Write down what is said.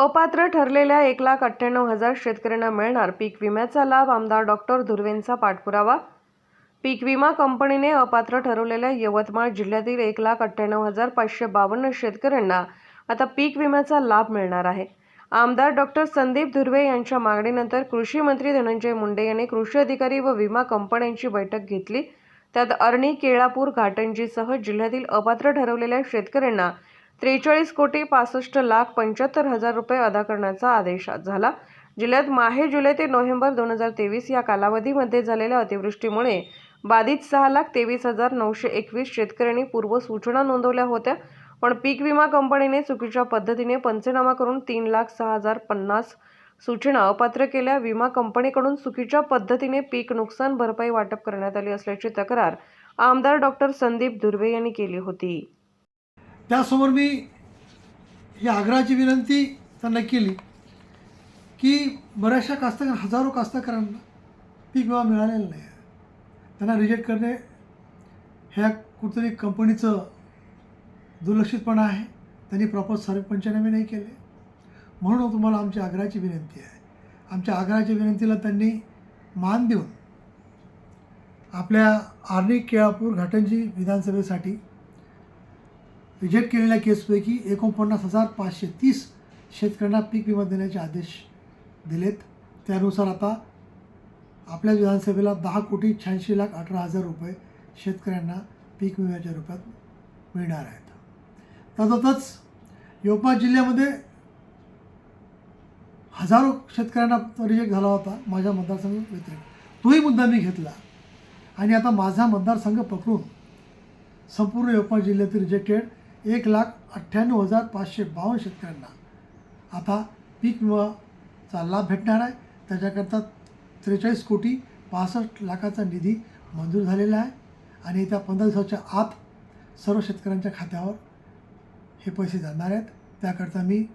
अपात्र ठरलेल्या एक लाख अठ्ठ्याण्णव हजार शेतकऱ्यांना मिळणार पीक विम्याचा लाभ आमदार डॉक्टर धुर्वेंचा पाठपुरावा. पीक विमा कंपनीने अपात्र ठरवलेल्या यवतमाळ जिल्ह्यातील एक लाख अठ्ठ्याण्णव हजार पाचशे बावन्न शेतकऱ्यांना आता पीक विम्याचा लाभ मिळणार आहे. आमदार डॉक्टर संदीप धुर्वे यांच्या मागणीनंतर कृषी मंत्री धनंजय मुंडे यांनी कृषी अधिकारी व विमा कंपन्यांची बैठक घेतली. त्यात अर्णी केळापूर घाटंजीसह जिल्ह्यातील अपात्र ठरवलेल्या शेतकऱ्यांना त्रेचाळीस कोटी पासष्ट लाख पंच्याहत्तर हजार रुपये अदा करण्याचा आदेश झाला. जिल्ह्यात माहे जुलै ते नोव्हेंबर दोन हजार तेवीस या कालावधीमध्ये झालेल्या अतिवृष्टीमुळे बाधित सहा लाख तेवीस हजार नऊशे एकवीस शेतकऱ्यांनी पूर्व सूचना नोंदवल्या होत्या. पण पीक विमा कंपनीने चुकीच्या पद्धतीने पंचनामा करून तीन लाख सहा हजार पन्नास सूचना अपात्र केल्या. विमा कंपनीकडून चुकीच्या पद्धतीने पीक नुकसान भरपाई वाटप करण्यात आली असल्याची तक्रार आमदार डॉक्टर संदीप धुर्वे यांनी केली होती. त्यासमोर मी ही आग्रहाची विनंती त्यांना केली की बऱ्याचशा कास्तकार हजारो कास्तकारांना पीक विमा मिळालेला नाही आहे. त्यांना रिजेक्ट करणे ह्या कुठतरी कंपनीचं दुर्लक्षितपणा आहे. त्यांनी प्रॉपर सर्व पंचनामे नाही केले. म्हणून तुम्हाला आमची आग्रहाची विनंती आहे. आमच्या आग्रहाच्या विनंतीला त्यांनी मान देऊन आपल्या आर्णी केळापूर घाटंजी विधानसभेसाठी रिजेक्ट केलेल्या केसपैकी एकोणपन्नास हजार पाचशे तीस शेतकऱ्यांना पीक विमा देण्याचे आदेश दिलेत. त्यानुसार आता आपल्या विधानसभेला दहा कोटी शहाऐंशी लाख अठरा हजार रुपये शेतकऱ्यांना पीक विम्याच्या रूपात मिळणार आहेत. तसंच यवतमाळ जिल्ह्यामध्ये हजारो शेतकऱ्यांना रिजेक्ट झाला होता माझ्या मतदारसंघ व्यतिरिक्त. तोही मुद्दा मी घेतला. आणि आता माझा मतदारसंघ पकडून संपूर्ण यवतमाळ जिल्ह्यातील रिजेक्टेड एक लाख अठ्ठ्याण्णव हजार पाचशे बावन्न शेतकऱ्यांना. आता पीक विमाचा लाभ भेटणार आहे. त्याच्याकरता त्रेचाळीस कोटी पासष्ट लाखाचा निधी मंजूर झालेला आहे. आणि येत्या पंधरा दिवसाच्या आत सर्व शेतकऱ्यांच्या खात्यावर हे पैसे जाणार आहेत. त्याकरता मी